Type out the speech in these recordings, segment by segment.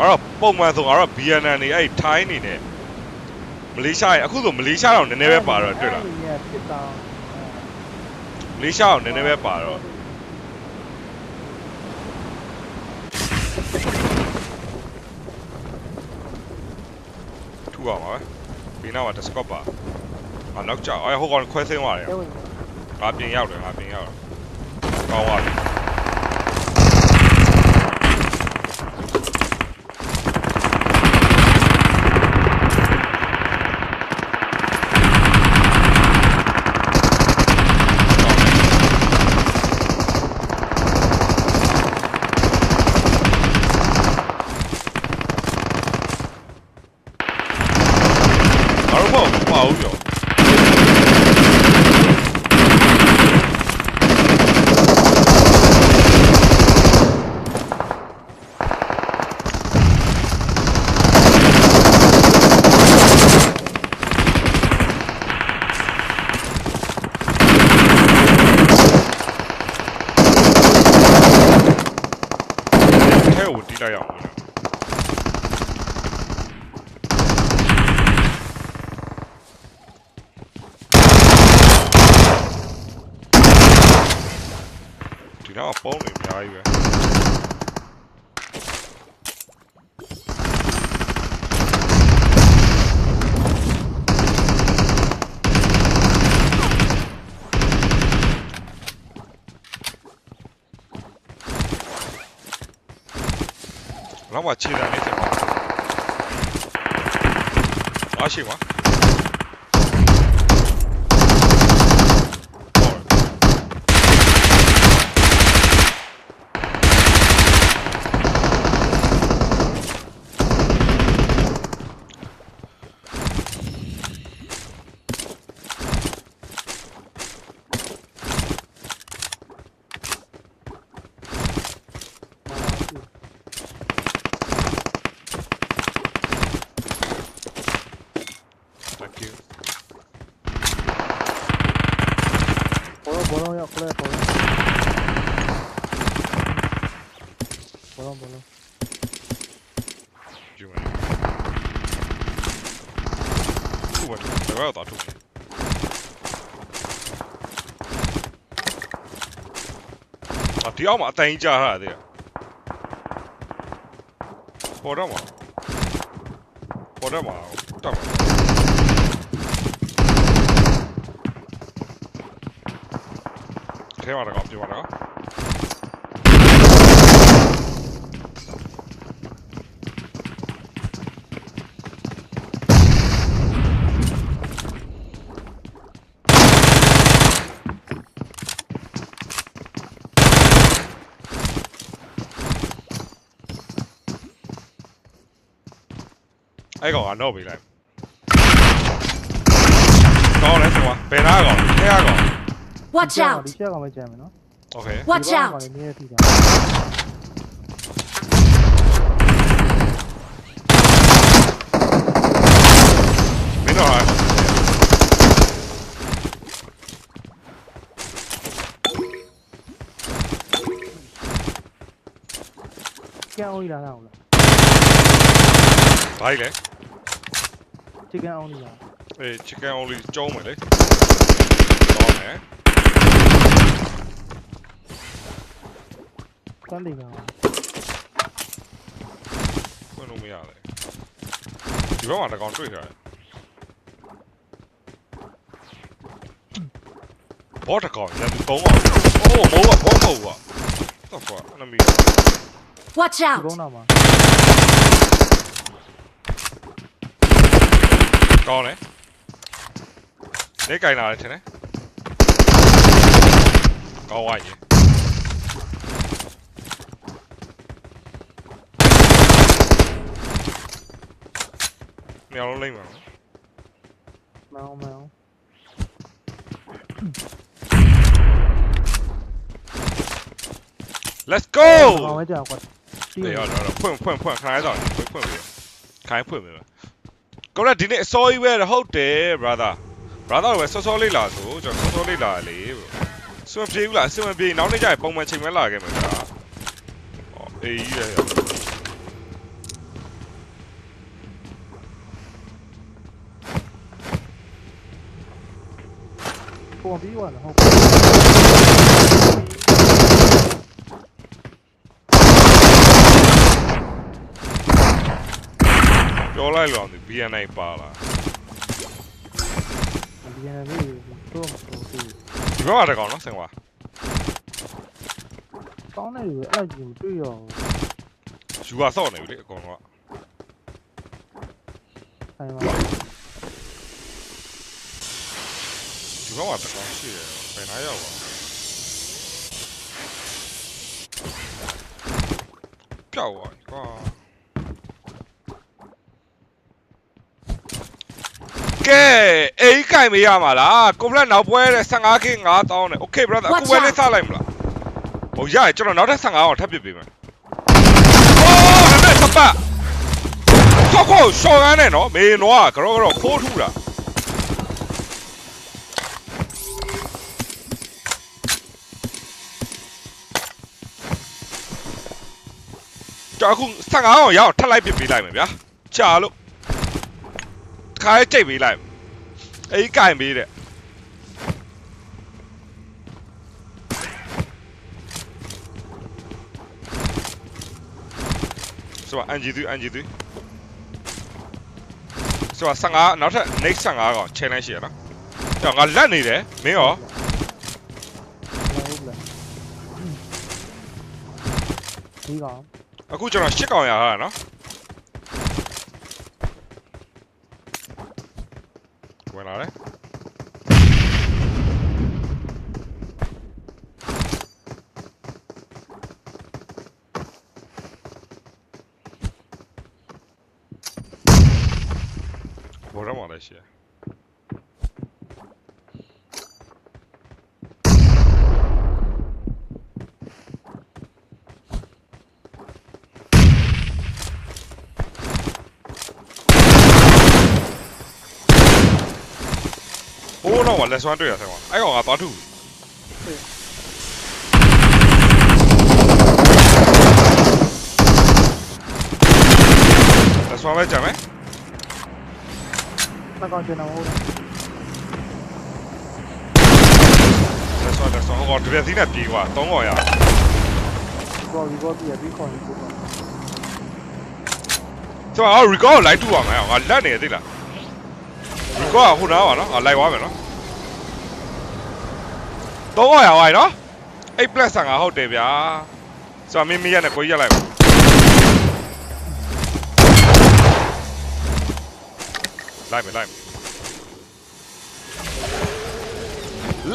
ငါတော့ပုံမှန်ဆိုငါတော့ BNN နေအဲ့ထိုင်းနေနဲ့မလေးရှားရဲ့အခုဆိုမလေးရှားတော့နည်းနည်းပဲပါတော့တွေ့လားအဲ့ဒီကဖြစ်တောင်းမလေးရှားတော့နည်းနည်းပဲပါတော့ထူအောင်ပါပဲဒီနောက်မှာ Discord ပါငါနောက်ကြောက်အဲ့ဟိုကောင်ခွဲဆင်းသွားတယ်ကျဝင်ငါပြင်ရောက်တယ်ငါပြင်ရောက်တယ်ကောင်းသွားပြီ ငါ တို့ဘောမပါဘူးပြောထဲကိုတီးလိုက်အောင်လို့ ဒီတော့ပုံးနေအများကြီးပဲနောက်မှခြေတံလေးဖြစ်သွားအားရှိမှာတကယ် ဘောလုံးဘောလုံးရောက်ခလဲဘောလုံးဘောလုံးဘောလုံး ယူမယ်ခုဝင်တော့တော့တော့ အတီအောင်မအတိုင်းကြားရတဲ့ပေါ်တော့မှာပေါ်တော့မှာတောက်ထဲမှာတော့ပြောပါတော့ အဲ့ကောင်ကတော့ပေးလိုက်ကောင်းလဲဆိုတော့ဘယ်နာကောင်ထဲကောင် Watch ဒီ out! ချက်ကောင်ပဲကြံမယ်နော် Okay Watch ဒီကောင် out! ကလည်းနည်းနည်းထိတာမင်းတော့ဟာကြံဦးလာတာဟုတ်လားဘိုက်လဲ ချစ်ကန်အောင်လာအေး chicken only ကျုံးမယ်လေကောင်းတယ်စမ်းတယ်ကောင်ဖွင့်လို့မရတယ်ဒီဘက်မှာတစ်ကောင်တွေ့ရတယ်ဘောတစ်ကောင်ရန်သူသုံးကောင်အိုးမိုးကဘောမဟုတ်ဘူးကတော့ကွာ enemy Watch ဒီ out! ကုန်းတော့မှာကောင်းတယ်နေကင်လာတယ်ထင်တယ်ကောင်းဝိုင်းရေမြော င်လုံးလိမ့်မှာနော်မောင်းမောင်း Let's go ကောင်ပဲကြာကွာလေရောတော့ဖွင့်ဖွင့်ဖွင့် ကိုရဒီနေ့အစောကြီးပဲဟုတ်တယ် brother brother ပဲစောစောလေးလာဆိုကျွန်တော်စောစောလေးလာလေစွန့်ပြေးဘူးလားအစမပြေးနောက်နေ့ကျရင်ပုံမှန်ချိန်မဲလာခဲ့မှာကွာအေးကြီးရဲ့ပုံပြီးသွားလားဟုတ် ပြောလိုက်လောင်ဒီ BNI ပါလာဒီနေ့လေးတော့မဟုတ်ဘူးဒီဘက်မှာတကောင်နော်ဆင်ကွာကောင်းတယ်လို့အဲ့လိုကြီးမတွေ့ရဘူးယူပါစော့နေပြီလေအကောင်တော့ဆိုင်မှာဒီဘက်မှာတကောင်ရှိတယ်ဘယ်နားရောက်ပါပြောက်သွားပြီကွာ ကဲအိမ်ကြိုင်မရမှာလားကွန်ပလက်နောက်ပွဲတဲ့ 15k 9000နဲ့ Okay brother အခု Watch ပွဲလေး out. စလိုက်မလားဟိုရရကျွန်တော်နောက်ထပ်15အောင်ထပ်ပစ်ပေးမယ်โอ้ဟဲ့စပတ်ဆောက်ခေါရှော်ကန်းနဲ့နော်မေနွားကတော့ကတော့ခိုးထူတာကျွန်တော်အခု15အောင်ရအောင်ထပ်လိုက်ပစ်ပေးလိုက်မယ်ဗျာကြာလို့ တစ်ခါလေးကြိတ်ပေးလိုက်မယ်အေးကင်ပေးတဲ့ဆိုတော့ NG3 NG3 ဆိုတော့15နောက်ထပ် next 15ကောင် challenge ရှိရနော်။ကြောင်ငါလက်နေတယ်မင်းရောဟုတ်လားဒီကောင်အခုကျွန်တော်10ကောင်ရတာနော်။ဝင်လာတယ် ဘောရမော်လည်းရှိတယ်ဟိုးတော့ကလက်စွမ်းတွေ့ရဆိုင်ကွာအဲ့ကောင်ကသွားထုလက်စွ မ်းပဲကြမ်းမယ်နှစ်ကောင်ကျွန်တော်ဟုတ်တယ်လက်စွမ်းလက်စွမ်းဟိုကောင်တပြက်စီးနဲ့ပြေးကွာသုံးကောင်ရဘော်ဒီဘော်ပြီးပြီးခေါ်နေပို့တော့ဆိုတော့ record ကိုလိုက်တူပါမယ်ငါလက်နေသိလား record ကဟိုနားပါနော်ငါလိုက်သွားမယ်နော်သုံးကောင်ရပါနော်8 plus ငါဟုတ်တယ်ဗျာဆိုတော့မင်းမရက်နဲ့ကိုကြီးရက်လိုက်ပါ လိုက်မယ်လိုက်မယ်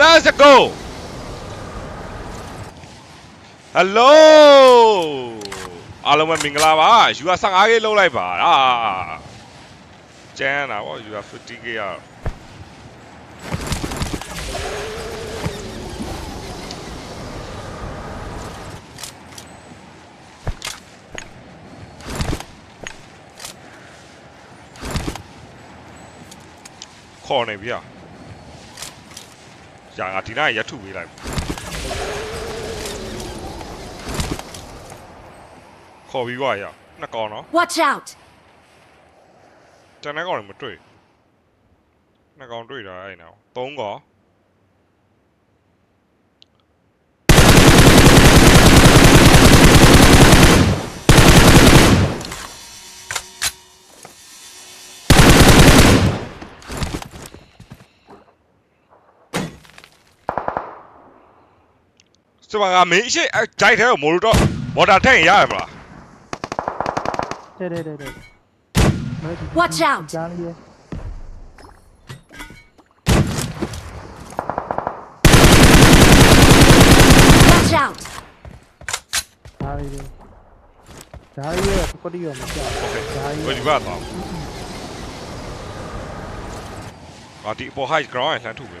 Let's go Hello အားလုံးပဲမင်္ဂလာပါ you are 15k လုံးလိုက်ပါအာကျန်းတာဗော you are 50k ရ ခေါ်နေပြီอ่ะညာငါဒီနားရက်ထုပေးလိုက်ခေါ်ပြီးွားရနှစ်ကောင်နော် Watch out! တန်တဲ့ကောင်တွေမတွေ့နှစ်ကောင်တွေ့တာအဲ့နော်သုံးကောင် စစ်ပါကမင်းအရှိဂျိုက်ထဲကိုမိုလိုတော့မော်တာထည့်ရင်ရရမလားတဲ့တဲ့တဲ့ Watch out ကြားလေးရဲ့ဒါလေးတွေဒါလေးရဲ့ပကတိရောမကြောက်ဘူး Okay ဒါလေးဟိုဒီကတော့ဟာဒီပေါ် high ground လှမ်းထုတ်ပြီ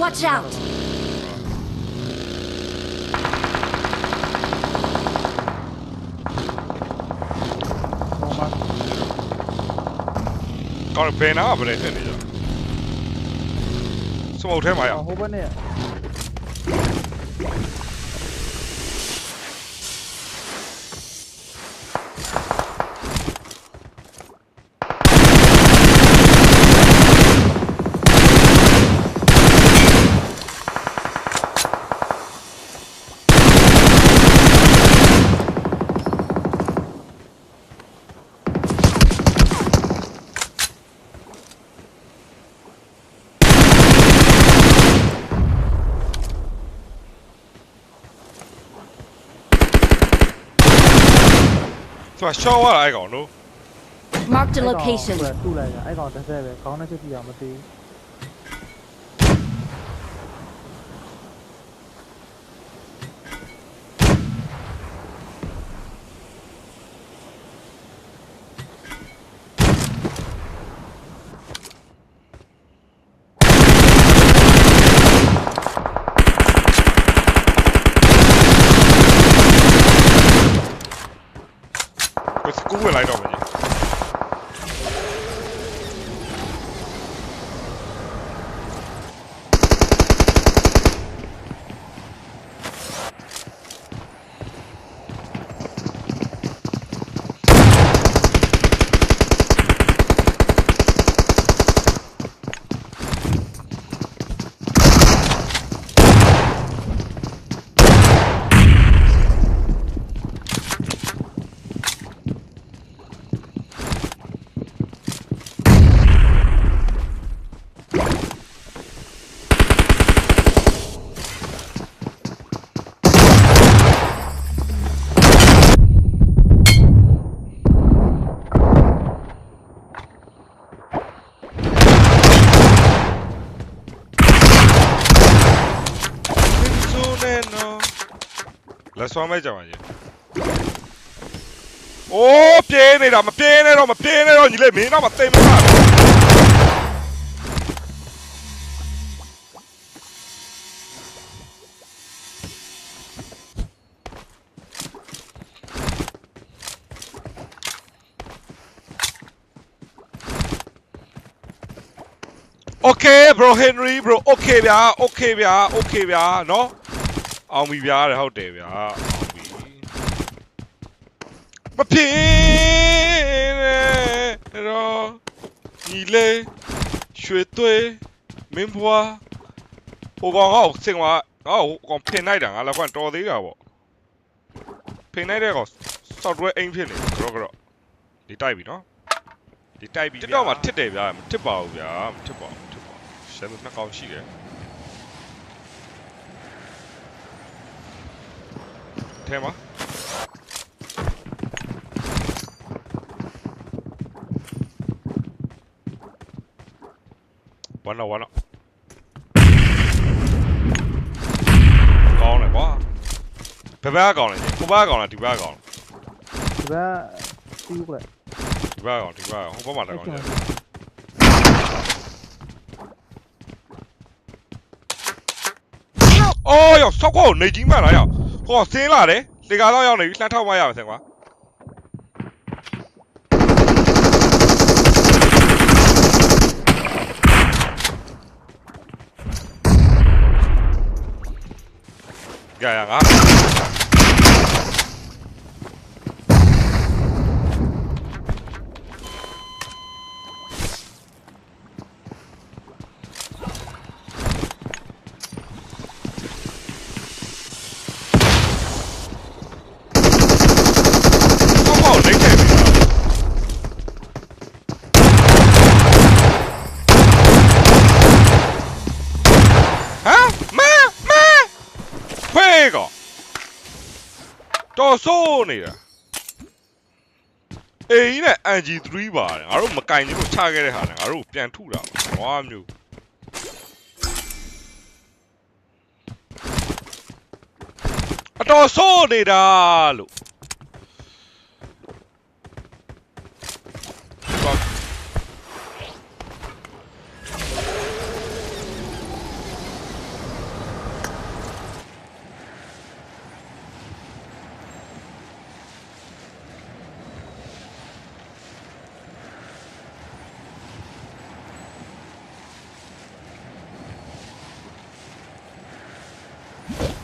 Watch out! ဟောမှာကောင်းတယ်ဘယ်နာကဘယ်နဲ့ဖြစ်နေကြစမုတ်ထဲမှာရ ဟိုဘက်နဲ့ သူကရှော့သွားတာအဲ့ကောင်နော် Marked a location. တူလိုက်တာအဲ့ကောင်တစ်ဆက်ပဲကောင်းတဲ့ချက်ကြည့်အောင်မသိဘူး ကိုစကူဝင်လိုက်တော့မယ်ကြီးဆိုနေနော် လက်ဆွမ်းမဲ့ကြပါကြီးအိုးပြေးနေတာမပြေးနဲ့တော့မပြေးနဲ့တော့ညီလေးမင်းတော့မသိမလား โอเค bro Henry bro โอเคဗျာโอเคဗျာโอเคဗျာเนาะ အောင်ပြီဗျာတဲ့ဟုတ်တယ်ဗျာအောင်ပြီမဖြစ်နဲ့တော့ဒီလေရွှေသွေးမင်းဘွားဟိုကောင်ဟောက်စင်ဝါဟောက်ကောင်ဖင်လိုက်တာငါလည်းကတော်သေးတာပေါ့ဖင်လိုက်တဲ့ကောင် software အိမ်ဖြစ်နေကြော့ကြော့ဒီတိုက်ပြီနော်ဒီတိုက်ပြီတက်တော့မှထစ်တယ်ဗျာမထစ်ပါဘူးဗျာမထစ်ပါဘူးထစ်ပါဘူးရှယ်ဘယ်နှစ်ကောင်ရှိတယ် ထဲမှာဝါနော်ဝါနော်ကောင်းတယ်ကွာဘယ်ဘက်ကကောင်းလဲဟိုဘက်ကကောင်းလားဒီဘက်ကကောင်းလားဒီဘက်တီးကွက်ဒီဘက်ကကောင်းဒီဘက်ကကောင်း ဟိုဘက်မှာလည်းကောင်းတယ်အော်ယောဆောက်ကောနေကြီးမှန်လားယောဟောဆင်းလာတယ်လေကာတော့ရောက်နေပြီလှမ်းထောက်မရပါစင်ကွာရရငါဆောက်ကောနေခဲ့ပြီဟမ်မဲမဲဖေးကော တော်ဆိုးနေတာအေးနဲ့ NG3 ပါတယ်ငါတို့မကင်ကြီးလို့ချခဲ့တဲ့ဟာနဲ့ငါတို့ပြန်ထုတာဝါမျိုးအတော်ဆိုးနေတာလို့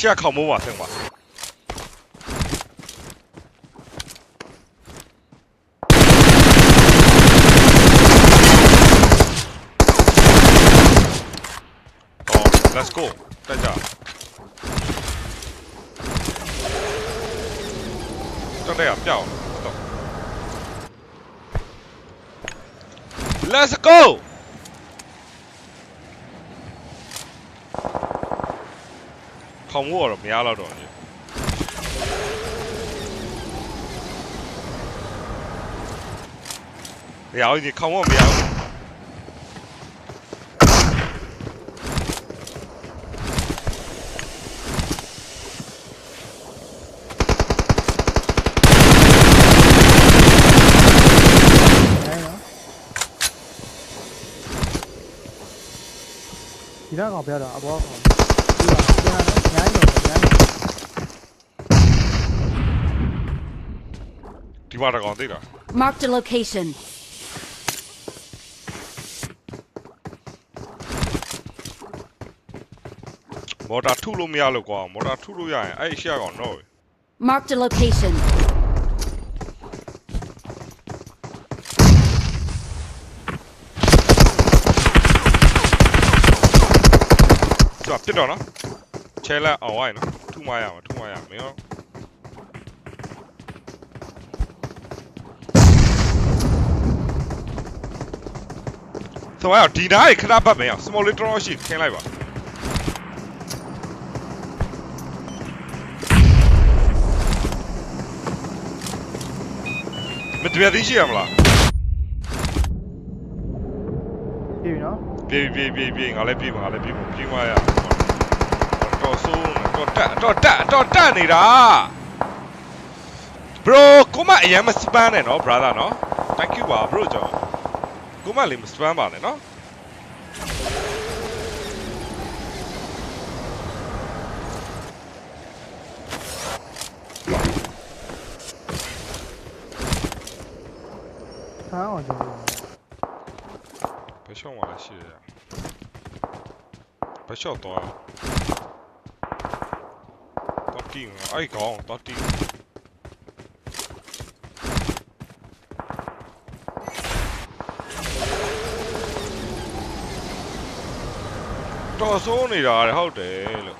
ရှက်ခေါင်မိုးပါဆင်းပါအော် let's go တက်ကြတက်တဲ့ကပြောင်းတော့ let's go ခေါင်မိုးကတော့မရတော့တော့ဘူးမရဘူးဒီခေါင်မိုးမရဘူးနိုင်နော်ဒီတော့ကောင်ပြောတော့အဘောကောင်ဒီကပြန်လာတော့နိုင်တော့နိုင် ဒီ မှာတော့ကောင်သိတာ Marked a location. မော်တာထုလို့မရလို့ကွာမော်တာထုလို့ရရင်အဲ့ရှက်ကောင်တော့ Marked a location. သူကပြစ်တော့နော်ချဲလက်အောင်ဝိုင်းနော်ထုမရမှာထုမရမင်းရော ဆိုတော့ဒီနားရေခဏပတ်မယ်အောင် small little ရှိခင်းလိုက်ပါမတပြည့်သေးရှိရမလားပြီနော်ပြေးပြေးပြေးပြေးငါလည်းပြေးမှာငါလည်းပြေးမှာပြေးမရတော်ဆိုးနေတော်တက်တော်တက်တော်တက်နေတာ bro ကိုမအရင်မစပန်းနဲ့နော် brother နော် thank you ပါ bro ကြောင့် ကိုမလေးမစပန်းပါနဲ့နော်ဆန်းအောင်ကျွန်တော်ဘယ်ရှောင်းမှာလဲရှိရဘယ်ရှောင်းတော့တော့တီးငါအဲ့ကောင်တော့တီး တော်ဆိုးနေတာတဲ့ဟုတ်တယ်လို့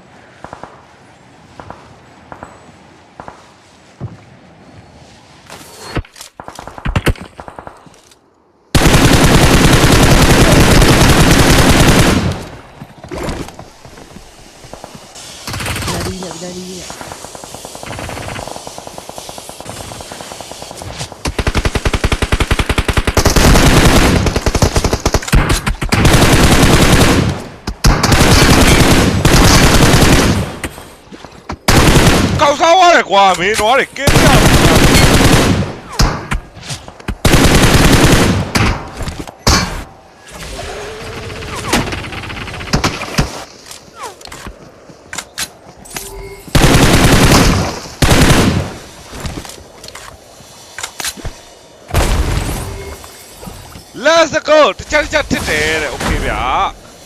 ဒီနေ့ဒီနေ့ ကောက်စားသွားတယ်ကွာမင်းတော့တယ်ကင်းရလက်စကိုတခြားတခြားထစ်တယ်တဲ့โอเคဗျာ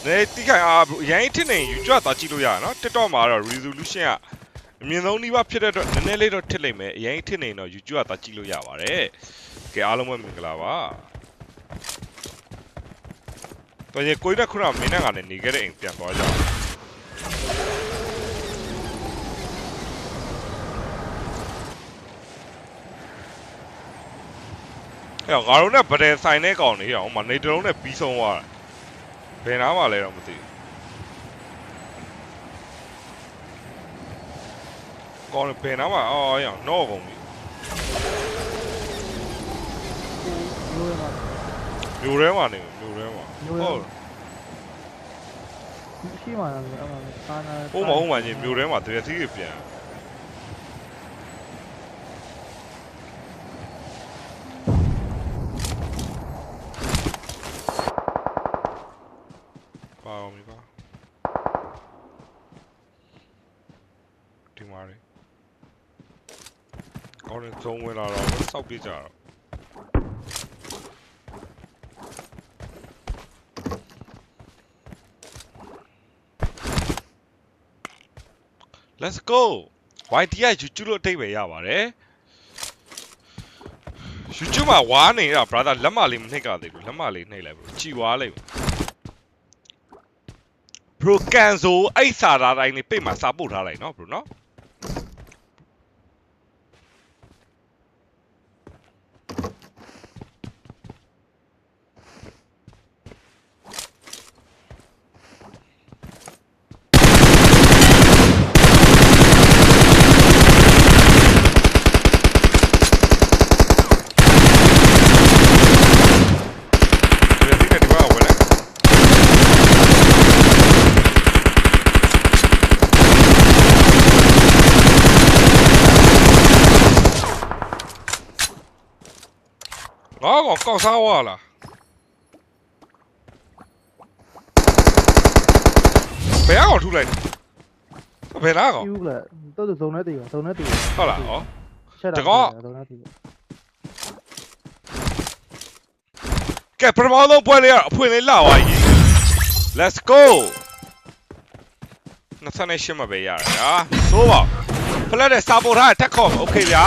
နေတိခိုင်အားရိုင်းထစ်နေယူကြွသွားကြည့်လို့ရနော် TikTok မှာတော့ resolution က အမြင့်ဆုံးနှိပါဖြစ်တဲ့အတွက်နည်းနည်းလေးတော့ထစ်လိုက်မယ်အရင်ထစ်နေရင်တော့ YouTube ကသွားကြည့်လို့ရပါတယ်ကဲအားလုံးပဲမင်္ဂလာပါတော်ရင်ကိုင်းတဲ့ခုနမင်းနဲ့ကနေနေခဲ့တဲ့အိမ်ပြန်သွားကြအောင်အဲ့တော့ငါတို့နဲ့ဗဒယ်ဆိုင်တဲ့ကောင်တွေအောင်မနေတလုံးနဲ့ပြီးဆုံးသွားတယ်ဘယ်နားမှလဲတော့မသိဘူး ကောင်းတယ်ဘယ်နားမှအော်ရအောင်တော့ကုန်ပြီလိုရမှာမြို့ထဲမှာနေမြို့ထဲမှာမြို့ထဲမှာဟုတ်ရှိမှလည်းအဲ့မှာကာနာဟုတ်မဟုတ်မှချင်းမြို့ထဲမှာတရစီးပြန်ပါအောင်ပြီပါဒီမှာလေ ကောင်းတဲ့သုံးဝင်လာတော့စောက်ပြကြတော့ let's go YT က YouTube လို့အတိတ်ပဲရပါတယ် YouTube မှာဝါနေတာ brother လက်မလေးမနှိပ်ကြသေးဘူးလက်မလေးနှိပ်လိုက် bro ကြည်ဝါလိုက် bro ကန်ဆိုအဲ့စာသားတိုင်းနေပိတ်မှာစာပို့ထားလိုက်နော် bro နော် ဒီနေ့ဒီမှာဝင်လိုက် ငါကောင်ကောက်စားဝါလားဘယ်အောင်ထုလိုက်ဘယ်လားကောင် ယူလေတော့စုံနေတည်စုံနေတည် ဟုတ်လားဩ ချက်တာ တကော စုံနေတည် ကဲပထမဆုံးပွဲလေးကတော့အဖွင့်လေးလာသွားပြီ Let's go 28မှာပဲရတယ်ဟာဆိုးပါဖလက်တဲ့စာပေါ်ထားတဲ့တက်ခေါ်โอเคဗျာ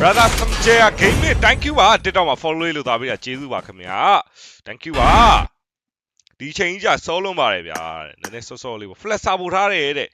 brother samjay game နဲ့ thank you ပါ TikTok မှာ follow လေးလုပ်သားပေးတာကျေးဇူးပါခင်ဗျာ thank you ပါဒီချိန်ကြီးじゃစောလုံးပါတယ်ဗျာနည်းနည်းစောစောလေးပေါ့ flat စာပေါ်ထားတယ်တဲ့